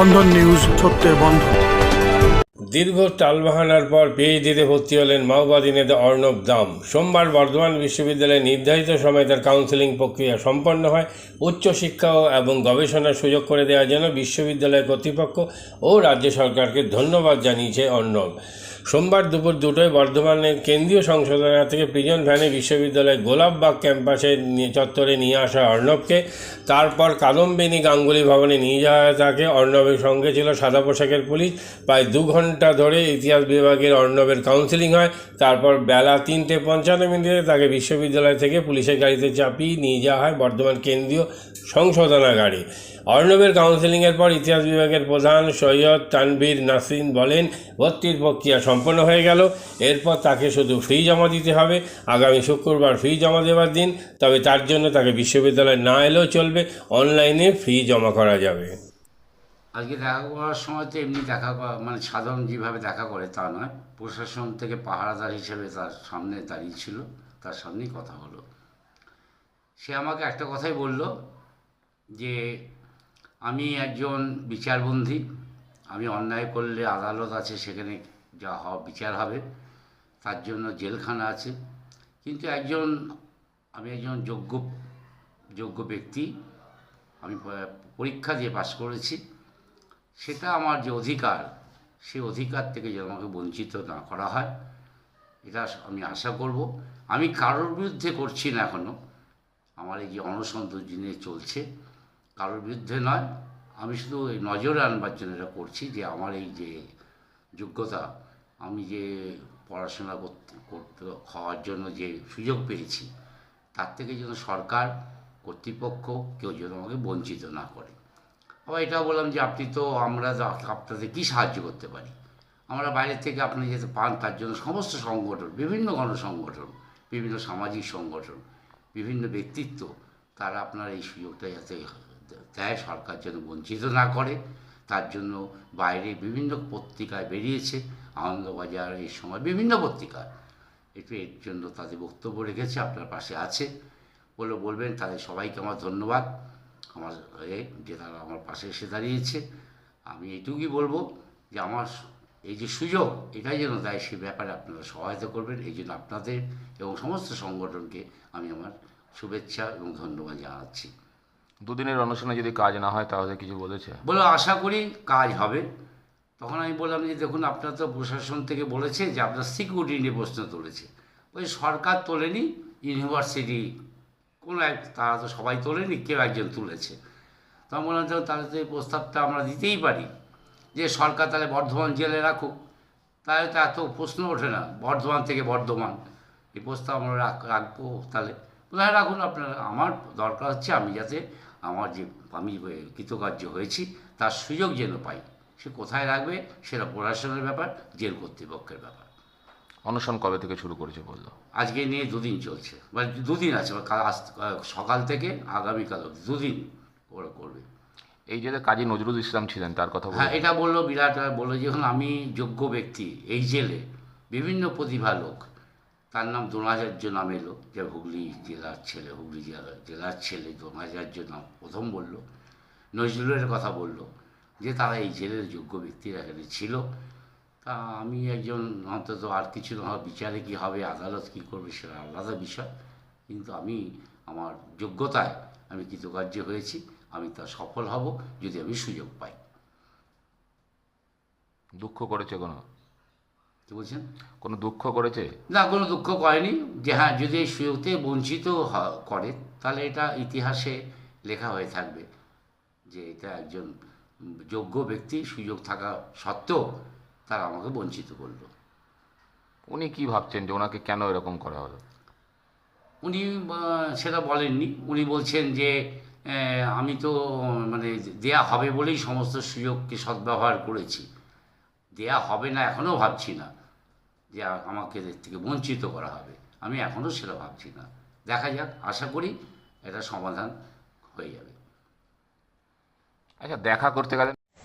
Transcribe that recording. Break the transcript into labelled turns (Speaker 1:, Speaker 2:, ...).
Speaker 1: বন্ধন news সত্যের বন্ধন।
Speaker 2: দীর্ঘ টালবাহানার পর পিএইচডিতে ভর্তি হলেন মাওবাদী নেতা অর্ণব দাম। সোমবার বর্ধমান বিশ্ববিদ্যালয়ে নির্ধারিত সময়ে তার কাউন্সেলিং প্রক্রিয়া সম্পন্ন হয়। উচ্চশিক্ষা এবং গবেষণার সুযোগ করে দেওয়ার জন্য বিশ্ববিদ্যালয় কর্তৃপক্ষ ও রাজ্য সরকারকে ধন্যবাদ জানিয়েছে অর্ণব। সোমবার দুপুর দুটোয় বর্ধমানের কেন্দ্রীয় সংশোধনাগার থেকে প্রিজন ভ্যানে বিশ্ববিদ্যালয়ের গোলাপবাগ ক্যাম্পাসে চত্বরে নিয়ে আসা অর্ণবকে, তারপর কাদম্বিনী গাঙ্গুলি ভবনে নিয়ে যাওয়া তাকে অর্ণবের সঙ্গে ছিল সাদা পোশাকের পুলিশ। প্রায় দু ঘণ্টা ধরে ইতিহাস বিভাগের অর্ণবের কাউন্সিলিং হয়। তারপর বেলা তিনটে পঞ্চান্ন মিনিটে তাকে বিশ্ববিদ্যালয় থেকে পুলিশের গাড়িতে চাপিয়ে নিয়ে যাওয়া হয় বর্ধমান কেন্দ্রীয় সংশোধনাগারে। অর্ণবের কাউন্সিলিংয়ের পর ইতিহাস বিভাগের প্রধান সৈয়দ তানভীর নাসরিন বলেন, ভর্তির প্রক্রিয়া সম্পন্ন হয়ে গেল। এরপর তাকে শুধু ফি জমা দিতে হবে। আগামী শুক্রবার ফি জমা দেওয়ার দিন। তবে তার জন্য তাকে বিশ্ববিদ্যালয়ে না এলেও চলবে। অনলাইনে ফি জমা করা যাবে।
Speaker 3: আজকে দেখা করার সময় তো এমনি দেখা মানে সাধারণ যেভাবে দেখা করে তা নয়। প্রশাসন থেকে পাহারাদার হিসেবে তার সামনে দাঁড়িয়ে ছিল, তার সামনেই কথা হলো। সে আমাকে একটা কথাই বলল যে, আমি একজন বিচারবন্ধী, আমি অন্যায় করলে আদালত আছে, সেখানে যা হওয়া বিচার হবে, তার জন্য জেলখানা আছে। কিন্তু একজন, আমি একজন যোগ্য যোগ্য ব্যক্তি, আমি পরীক্ষা দিয়ে পাশ করেছি সেটা আমার যে অধিকার সেই অধিকার থেকে যেন আমাকে বঞ্চিত না করা হয়, এটা আমি আশা করব। আমি কারোর বিরুদ্ধে করছি না এখনও আমার এই যে অনশন দুদিনে চলছে, কারোর বিরুদ্ধে নয়। আমি শুধু ওই নজরে আনবার জন্য এটা করছি যে আমার এই যে যোগ্যতা, আমি যে পড়াশোনা করতে করতে, হওয়ার জন্য যে সুযোগ পেয়েছি, তার থেকে যেন সরকার কর্তৃপক্ষ কেউ যেন আমাকে বঞ্চিত না করে। আবার এটাও বললাম যে আপনি তো আমরা আপনাদের কী সাহায্য করতে পারি? আমরা বাইরে থেকে আপনি যেতে পান, তার জন্য সমস্ত সংগঠন, বিভিন্ন গণসংগঠন, বিভিন্ন সামাজিক সংগঠন, বিভিন্ন ব্যক্তিত্ব, তারা আপনার এই সুযোগটা যাতে দেয়, সরকার যেন বঞ্চিত না করে। তার জন্য বাইরে বিভিন্ন পত্রিকায় বেরিয়েছে, আনন্দবাজার এই সময় বিভিন্ন পত্রিকা একটু এর জন্য তাদের বক্তব্য রেখেছে, আপনার পাশে আছে। বলে বলবেন, তাদের সবাইকে আমার ধন্যবাদ। আমার এ যে তারা আমার পাশে এসে দাঁড়িয়েছে আমি এইটুকুই বলব যে আমার এই যে সুযোগ এটাই যেন দেয় সে ব্যাপারে আপনারা সহায়তা করবেন এই জন্য আপনাদের এবং সমস্ত সংগঠনকে আমি আমার শুভেচ্ছা এবং ধন্যবাদ জানাচ্ছি।
Speaker 4: দুদিনের অনুষ্ঠানে যদি কাজ না হয় তাহলে কিছু বলেছে?
Speaker 3: বলে আশা করি কাজ হবে। তখন আমি বললাম যে দেখুন আপনার তো প্রশাসন থেকে বলেছে যে আপনার সিকিউরিটি নিয়ে প্রশ্ন তুলেছে। ওই সরকার তোলেনি ইউনিভার্সিটি কোনো এক, তারা তো সবাই তোলেনি, কেউ একজন তুলেছে। তখন বললাম যে তাহলে তো এই প্রস্তাবটা আমরা দিতেই পারি। যে সরকার তাহলে বর্ধমান জেলে রাখুক। তাহলে তো এত প্রশ্ন ওঠে না, বর্ধমান থেকে বর্ধমান। এই প্রস্তাব আমরা রাখ- রাখব তাহলে। হ্যাঁ রাখুন আপনারা, আমার দরকার হচ্ছে আমি যাতে আমার যে, আমি কৃতকার্য হয়েছি, তার সুযোগ যেন পাই। সে কোথায় রাখবে, সেটা প্রশাসনের ব্যাপার, জেল কর্তৃপক্ষের ব্যাপার।
Speaker 4: অনুষ্ঠান কবে থেকে শুরু করেছে বলল?
Speaker 3: আজকে নিয়ে দুদিন চলছে। মানে দুদিন আছে বা আজ- সকাল থেকে আগামীকাল অবধি দুদিন ওরা করবে।
Speaker 4: এই যে কাজী নজরুল ইসলাম ছিলেন তার কথা
Speaker 3: হ্যাঁ এটা বলল বিরাট বলল যে আমি যোগ্য ব্যক্তি এই জেলে। বিভিন্ন প্রতিভা লোক। তার নাম দ্রোণাচার্য নাম এলো যে হুগলি জেলার ছেলে হুগলি জেলার জেলার ছেলে দ্রোণাচার্য নাম প্রথম বলল। নজরুলের কথা বলল যে তারা এই জেলের যোগ্য ব্যক্তিরা এখানে ছিল। আমি একজন অন্তত আর কিছু না বিচারে কী হবে আদালত কী করবে সেটা আলাদা বিষয়। কিন্তু আমি আমার যোগ্যতায় আমি কৃতকার্য হয়েছি আমি তা সফল হব যদি আমি সুযোগ পাই।
Speaker 4: দুঃখ করেছে কোনো?
Speaker 3: কি বলছেন?
Speaker 4: কোনো দুঃখ করেছে?
Speaker 3: না কোনো দুঃখ করেনি। যে হ্যাঁ যদি এই সুযোগ থেকে বঞ্চিত করে তাহলে এটা ইতিহাসে লেখা হয়ে থাকবে যে এটা একজন যোগ্য ব্যক্তি সুযোগ থাকা সত্ত্বেও তারা আমাকে বঞ্চিত করল।
Speaker 4: উনি কি ভাবছেন যে ওনাকে কেন এরকম করা হলো?
Speaker 3: উনি সেটা বলেননি। উনি বলছেন যে আমি তো মানে দেয়া হবে বলেই সমস্ত সুযোগকে সদ্ব্যবহার করেছি। দেয়া হবে না এখনও ভাবছি না যে আমাকে এর থেকে বঞ্চিত করা হবে। আমি এখনও সেটা ভাবছি না। দেখা যাক আশা করি এটা সমাধান হয়ে যাবে।
Speaker 4: আচ্ছা দেখা করতে গেলেন